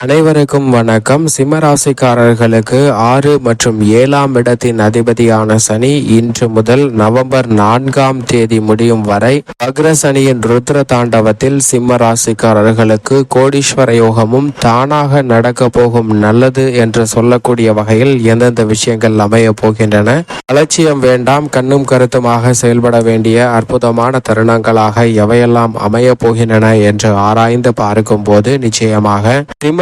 அனைவருக்கும் வணக்கம். சிம்மராசிக்காரர்களுக்கு ஆறு மற்றும் ஏழாம் இடத்தின் அதிபதியான சனி இன்று முதல் நவம்பர் நான்காம் தேதி முடியும் வரை அக்ரசனியின் ருத்ர தாண்டவத்தில் சிம்ம ராசிக்காரர்களுக்கு கோடீஸ்வர யோகமும் தானாக நடக்க போகும் நல்லது என்று சொல்லக்கூடிய வகையில் எந்தெந்த விஷயங்கள் அமைய போகின்றன? அலட்சியம் வேண்டாம். கண்ணும் கருத்துமாக செயல்பட வேண்டிய அற்புதமான தருணங்களாக எவையெல்லாம் அமைய போகின்றன என்று ஆராய்ந்து பார்க்கும் போது நிச்சயமாக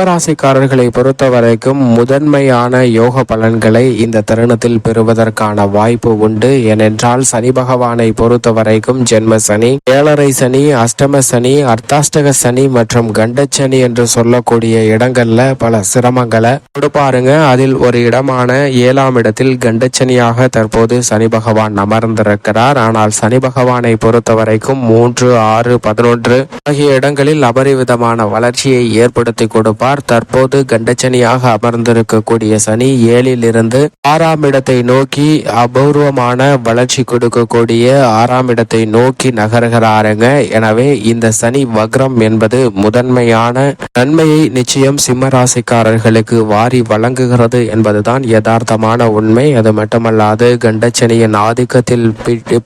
கும்பராசிக்காரர்களை பொறுத்த வரைக்கும் முதன்மையான யோக பலன்களை இந்த தருணத்தில் பெறுவதற்கான வாய்ப்பு உண்டு. ஏனென்றால் சனி பகவானை பொறுத்த வரைக்கும் ஜென்ம சனி ஏழரை சனி அஷ்டம சனி அர்த்தாஷ்டக சனி மற்றும் கண்டச்சனி என்று சொல்லக்கூடிய இடங்கள்ல பல சிரமங்களை கொடுப்பாருங்க. அதில் ஒரு இடமான ஏழாம் இடத்தில் கண்டச்சனியாக தற்போது சனி பகவான் அமர்ந்திருக்கிறார். ஆனால் சனி பகவானை பொறுத்த வரைக்கும் மூன்று ஆறு பதினொன்று ஆகிய இடங்களில் அபரிவிதமான வளர்ச்சியை ஏற்படுத்தி கொடுப்பார். தற்போது கண்டச்சனியாக அமர்ந்திருக்கக்கூடிய சனி ஏழிலிருந்து ஆறாம் இடத்தை நோக்கி அபூர்வமான வளர்ச்சி கொடுக்கக்கூடிய ஆறாம் இடத்தை நோக்கி நகர்கிறாருங்க. எனவே இந்த சனி வக்ரம் என்பது முதன்மையான நன்மையை நிச்சயம் சிம்மராசிக்காரர்களுக்கு வாரி வழங்குகிறது என்பதுதான் யதார்த்தமான உண்மை. அது மட்டுமல்லாது கண்டச்சனியின் ஆதிக்கத்தில்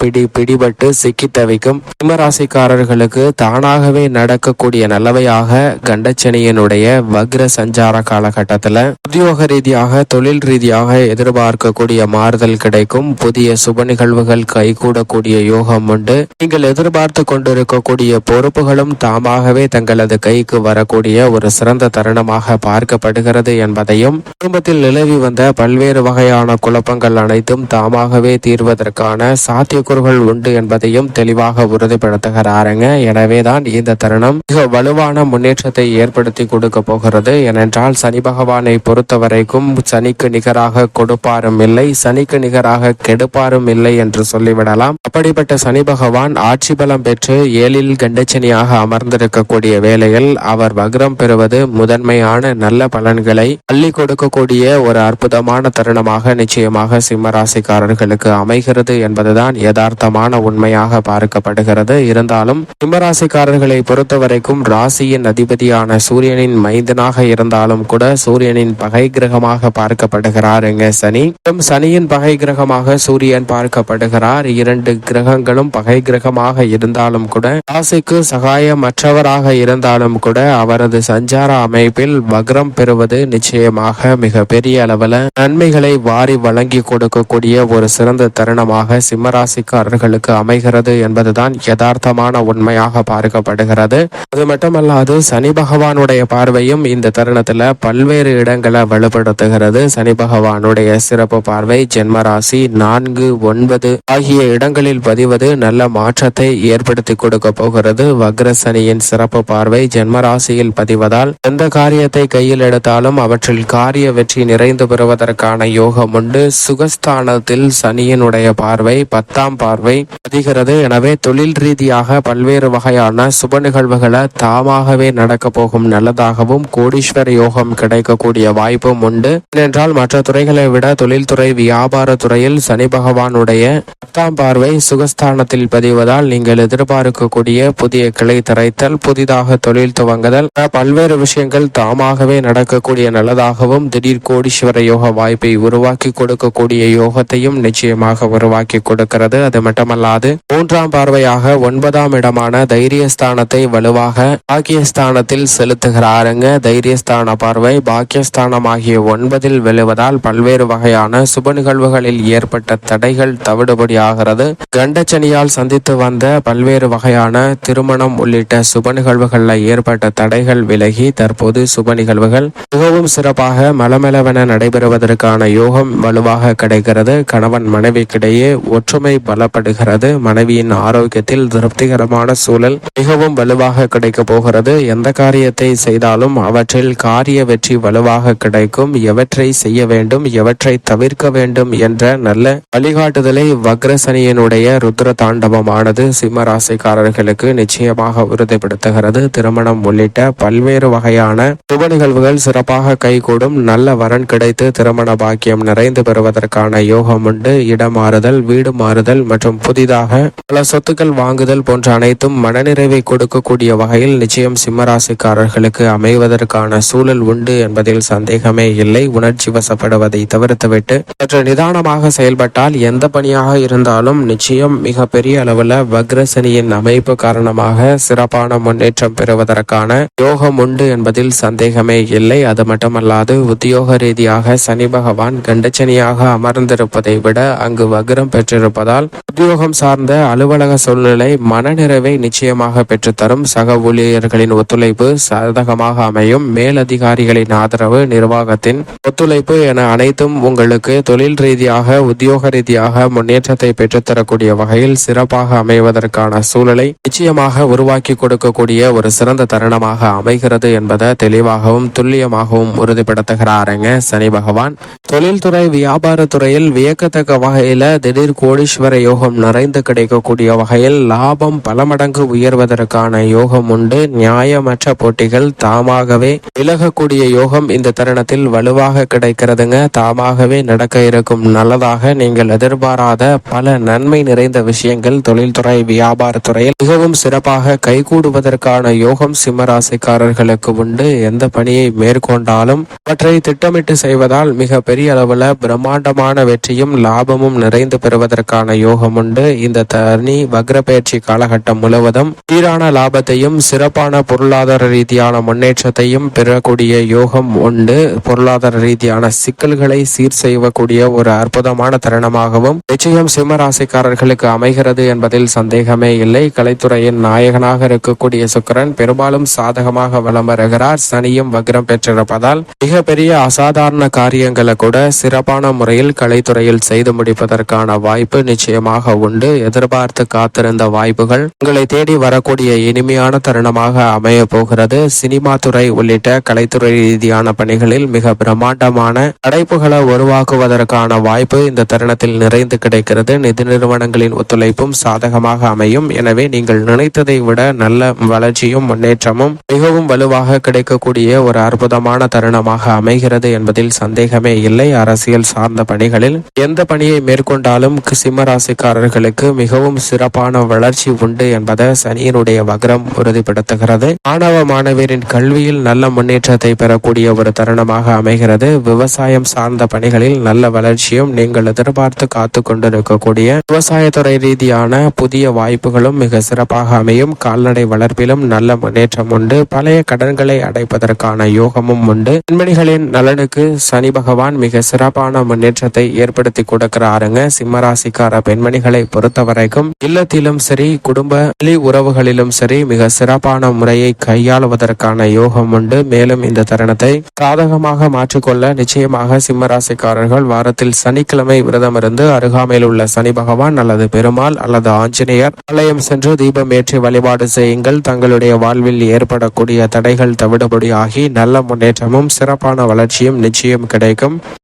பிடி பிடிபட்டு சிக்கி தவிக்கும் சிம்மராசிக்காரர்களுக்கு தானாகவே நடக்கக்கூடிய நல்லவையாக கண்டச்சனியினுடைய வக்ர சஞ்சார காலகட்டத்தில் உத்தியோக ரீதியாக தொழில் ரீதியாக எதிர்பார்க்கக்கூடிய மாறுதல் கிடைக்கும். புதிய சுப நிகழ்வுகள் கைகூடக்கூடிய யோகம் உண்டு. நீங்கள் எதிர்பார்த்து கொண்டிருக்கக்கூடிய பொறுப்புகளும் தாமாகவே தங்களது கைக்கு வரக்கூடிய ஒரு சிறந்த தருணமாக பார்க்கப்படுகிறது என்பதையும் குடும்பத்தில் நிலவி வந்த பல்வேறு வகையான குழப்பங்கள் அனைத்தும் தாமாகவே தீர்வதற்கான சாத்தியக்கூறுகள் உண்டு என்பதையும் தெளிவாக உறுதிப்படுத்துகிறாருங்க. எனவேதான் இந்த தருணம் மிக வலுவான முன்னேற்றத்தை ஏற்படுத்தி கொடுக்க போகிறது. ஏனென்றால் சனி பகவானை பொறுத்த வரைக்கும் சனிக்கு நிகராக கொடுப்பாரும் இல்லை சனிக்கு நிகராக கெடுப்பாரும் இல்லை என்று சொல்லிவிடலாம். அப்படிப்பட்ட சனி பகவான் ஆட்சி பலம் பெற்று ஏழில் கண்டச்சனியாக அமர்ந்திருக்கக்கூடிய வேளையில் அவர் வக்ரம் பெறுவது முதன்மையான நல்ல பலன்களை அள்ளி கொடுக்கக்கூடிய ஒரு அற்புதமான தருணமாக நிச்சயமாக சிம்மராசிக்காரர்களுக்கு அமைகிறது என்பதுதான் யதார்த்தமான உண்மையாக பார்க்கப்படுகிறது. இருந்தாலும் சிம்மராசிக்காரர்களை பொறுத்தவரைக்கும் ராசியின் அதிபதியான சூரியனின் மைந்தனாக இருந்தாலும் கூட சூரியனின் பகை கிரகமாக பார்க்கப்படுகிறாருங்க சனி. சனியின் பகை கிரகமாக சூரியன் பார்க்கப்படுகிறார். இரண்டு கிரகங்களும் பகை கிரகமாக இருந்தாலும் கூட ராசிக்கு சகாயமற்றவராக இருந்தாலும் கூட அவரது சஞ்சார அமைப்பில் வக்ரம் பெறுவது நிச்சயமாக மிக பெரிய அளவில் நன்மைகளை வாரி வழங்கி கொடுக்கக்கூடிய ஒரு சிறந்த தருணமாக சிம்மராசிக்காரர்களுக்கு அமைகிறது என்பதுதான் யதார்த்தமான உண்மையாக பார்க்கப்படுகிறது. அது மட்டுமல்லாது சனி பகவானுடைய பார்வையும் இந்த தருணத்துல பல்வேறு இடங்களை வலுப்படுத்துகிறது. சனி பகவானுடைய சிறப்பு பார்வை ஜென்மராசி நான்கு ஒன்பது ஆகிய இடங்களில் பதிவது நல்ல மாற்றத்தை ஏற்படுத்தி கொடுக்க போகிறது. வக்ர சனியின் சிறப்பு பார்வை ஜென்மராசியில் பதிவதால் எந்த காரியத்தை கையில் எடுத்தாலும் அவற்றில் காரிய வெற்றி நிறைந்து பெறுவதற்கான யோகம் உண்டு. சுகஸ்தானத்தில் சனியினுடைய பார்வை பத்தாம் பார்வை பதிகிறது. எனவே தொழில் ரீதியாக பல்வேறு வகையான சுப நிகழ்வுகளை தாமாகவே நடக்க போகும் நல்லதாகவும் கோடீஸ்வர யோகம் கிடைக்கக்கூடிய வாய்ப்பும் உண்டு. ஏனென்றால் மற்ற துறைகளை விட தொழில்துறை வியாபார துறையில் சனி பகவானுடைய பத்தாம் பார்வை சுகஸ்தானத்தில் பதிவதால் நீங்கள் எதிர்பார்க்கக்கூடிய புதிய கிளை தரைத்தல் புதிதாக தொழில் துவங்குதல் பல்வேறு விஷயங்கள் தாமாகவே நடக்கக்கூடிய நல்லதாகவும் திடீர் கோடீஸ்வர யோக வாய்ப்பை உருவாக்கி கொடுக்கக்கூடிய யோகத்தையும் நிச்சயமாக உருவாக்கி கொடுக்கிறது. அது மட்டுமல்லாது மூன்றாம் பார்வையாக ஒன்பதாம் இடமான தைரியஸ்தானத்தை வலுவாக பாக்கியஸ்தானத்தில் செலுத்துகிறாருங்க. தைரியஸ்தான பார்வை பாக்கியஸ்தானம் ஆகிய ஒன்பதில் விழுவதால் பல்வேறு வகையான சுப நிகழ்வுகளில் ஏற்பட்ட தடைகள் தவிடுபடி ஆகிறது. கண்டச்சனியால் சந்தித்து வந்த பல்வேறு வகையான திருமணம் உள்ளிட்ட சுப நிகழ்வுகளில் ஏற்பட்ட தடைகள் விலகி தற்போது சுப நிகழ்வுகள் மிகவும் சிறப்பாக மலமளவென நடைபெறுவதற்கான யோகம் வலுவாக கிடைக்கிறது. கணவன் மனைவிக்கிடையே ஒற்றுமை பலப்படுகிறது. மனைவியின் ஆரோக்கியத்தில் திருப்திகரமான சூழல் மிகவும் வலுவாக கிடைக்க போகிறது. எந்த காரியத்தை செய்தாலும் அவற்றில் காரிய வெற்றி வலுவாக கிடைக்கும் எவற்றை செய்ய வேண்டும் எவற்றை தவிர்க்க வேண்டும் என்ற நல்ல வழிகாட்டுதலை வக்ரசனியனுடைய ருத்ர தாண்டவமானது சிம்ம ராசிக்காரர்களுக்கு நிச்சயமாக உறுதிப்படுத்துகிறது. திருமணம் உள்ளிட்ட பல்வேறு வகையான சுப நிகழ்வுகள் சிறப்பாக கைகூடும். நல்ல வரன் கிடைத்து திருமண பாக்கியம் நிறைந்து பெறுவதற்கான யோகம் உண்டு. இடம் மாறுதல் வீடு மாறுதல் மற்றும் புதிதாக பல சொத்துக்கள் வாங்குதல் போன்ற அனைத்தும் மனநிறைவை கொடுக்கக்கூடிய வகையில் நிச்சயம் சிம்மராசிக்காரர்களுக்கு அமைவதற்கு கைகூடுவதற்கான சூழல் உண்டு என்பதில் சந்தேகமே இல்லை. உணர்ச்சி வசப்படுவதை தவிர்த்துவிட்டு சற்று நிதானமாக செயல்பட்டால் எந்த பணியாக இருந்தாலும் நிச்சயம் மிக பெரிய அளவில் வக்ரசனியின் அமைப்பு காரணமாக சிறப்பான முன்னேற்றம் பெறுவதற்கான யோகம் உண்டு என்பதில் சந்தேகமே இல்லை. அது மட்டுமல்லாது உத்தியோக ரீதியாக சனி பகவான் கண்டச்சனியாக அமர்ந்திருப்பதை விட அங்கு வக்ரம் பெற்றிருப்பதால் உத்தியோகம் சார்ந்த அலுவலக சூழ்நிலை மனநிறைவை நிச்சயமாக பெற்றுத்தரும். சக ஊழியர்களின் ஒத்துழைப்பு சாதகமாக அமையும். மேலதிகாரிகளின் ஆதரவு நிர்வாகத்தின் ஒத்துழைப்பு என அனைத்தும் உங்களுக்கு தொழில் ரீதியாக உத்தியோக ரீதியாக முன்னேற்றத்தை பெற்றுத்தரக்கூடிய வகையில் சிறப்பாக அமைவதற்கான சூழலை நிச்சயமாக உருவாக்கி கொடுக்கக்கூடிய ஒரு சிறந்த தருணமாக அமைகிறது என்பதை தெளிவாகவும் துல்லியமாகவும் உறுதிப்படுத்துகிறாருங்க சனி பகவான். தொழில்துறை வியாபாரத்துறையில் வியக்கத்தக்க வகையில திடீர் கோடீஸ்வர யோகம் நிறைந்து கிடைக்கக்கூடிய வகையில் லாபம் பல மடங்கு உயர்வதற்கான யோகம் உண்டு. நியாயமற்ற போட்டிகள் தாமாக தாமாகவே விலகக்கூடிய யோகம் இந்த தருணத்தில் வலுவாக கிடைக்கிறதுங்க. தாமாகவே நடக்க இருக்கும். நல்லதாக நீங்கள் எதிர்பாராத பல நன்மை நிறைந்த விஷயங்கள் தொழில்துறை வியாபாரத்துறையில். மிகவும் சிறப்பாக கைகூடுவதற்கான யோகம் சிம்மராசிக்காரர்களுக்கு உண்டு. எந்த பணியை மேற்கொண்டாலும் அவற்றை திட்டமிட்டு செய்வதால் மிக பெரிய அளவுல பிரம்மாண்டமான வெற்றியும் லாபமும் நிறைந்து பெறுவதற்கான யோகம் உண்டு. இந்த தனி வக்ரப்பெயர்ச்சி காலகட்டம் முழுவதும் சீரான லாபத்தையும் சிறப்பான பொருளாதார ரீதியான முன்னேற்றத்தை முன்னேற்றத்தையும் பெறக்கூடிய யோகம் உண்டு. பொருளாதார ரீதியான சிக்கல்களை சீர் செய்யக்கூடிய ஒரு அற்புதமான தருணமாகவும் நிச்சயம் சிம்மராசிக்காரர்களுக்கு அமைகிறது என்பதில் சந்தேகமே இல்லை. கலைத்துறையின் நாயகனாக இருக்கக்கூடிய சுக்கிரன் பெரும்பாலும் சாதகமாக வலம் வருகிறார். சனியும் வக்ரம் பெற்றிருப்பதால் மிகப்பெரிய அசாதாரண காரியங்களை கூட சிறப்பான முறையில் கலைத்துறையில் செய்து முடிப்பதற்கான வாய்ப்பு நிச்சயமாக உண்டு. எதிர்பார்த்து காத்திருந்த வாய்ப்புகள் உங்களை தேடி வரக்கூடிய இனிமையான தருணமாக அமைய போகிறது. சினிமா துறை உள்ளிட்ட கலைத்துறை ரீதியான பணிகளில் மிக பிரம்மாண்டமான அடைப்புகளை உருவாக்குவதற்கான வாய்ப்பு இந்த தருணத்தில் நிறைந்து கிடைக்கிறது. நிதி நிறுவனங்களின் ஒத்துழைப்பும் சாதகமாக அமையும். எனவே நீங்கள் நினைத்ததை விட நல்ல வளர்ச்சியும் முன்னேற்றமும் மிகவும் வலுவாக கிடைக்கக்கூடிய ஒரு அற்புதமான தருணமாக அமைகிறது என்பதில் சந்தேகமே இல்லை. அரசியல் சார்ந்த பணிகளில் எந்த பணியை மேற்கொண்டாலும் சிம்மராசிக்காரர்களுக்கு மிகவும் சிறப்பான வளர்ச்சி உண்டு என்பதை சனியினுடைய வக்ரம் உறுதிப்படுத்துகிறது. மாணவ மாணவியரின் கல்வியில் நல்ல முன்னேற்றத்தை பெறக்கூடிய ஒரு தருணமாக அமைகிறது. விவசாயம் சார்ந்த பணிகளில் நல்ல வளர்ச்சியும் நீங்கள் எதிர்பார்த்து காத்து கொண்டிருக்கக்கூடிய விவசாயத்துறை ரீதியான புதிய வாய்ப்புகளும் மிக சிறப்பாக அமையும். கால்நடை வளர்ப்பிலும் நல்ல முன்னேற்றம் உண்டு. பழைய கடன்களை அடைப்பதற்கான யோகமும் உண்டு. பெண்மணிகளின் நலனுக்கு சனி பகவான் மிக சிறப்பான முன்னேற்றத்தை ஏற்படுத்தி கொடுக்கிறாருங்க. சிம்மராசிக்கார பெண்மணிகளை பொறுத்த வரைக்கும் இல்லத்திலும் சரி குடும்ப வழி உறவுகளிலும் சரி மிக சிறப்பான முறையை கையாளுவதற்கான யோகம் கொண்டு மேலும் இந்த தருணத்தை சாதகமாக மாற்றிக்கொள்ள நிச்சயமாக சிம்மராசிக்காரர்கள் வாரத்தில் சனிக்கிழமை விரதம் இருந்து அருகாமையில் உள்ள சனி பகவான் அல்லது பெருமாள் அல்லது ஆஞ்சநேயர் ஆலயம் சென்று தீபம் ஏற்றி வழிபாடு செய்யுங்கள். தங்களுடைய வாழ்வில் ஏற்படக்கூடிய தடைகள் தவிடுபடி ஆகி நல்ல முன்னேற்றமும் சிறப்பான வளர்ச்சியும் நிச்சயம் கிடைக்கும்.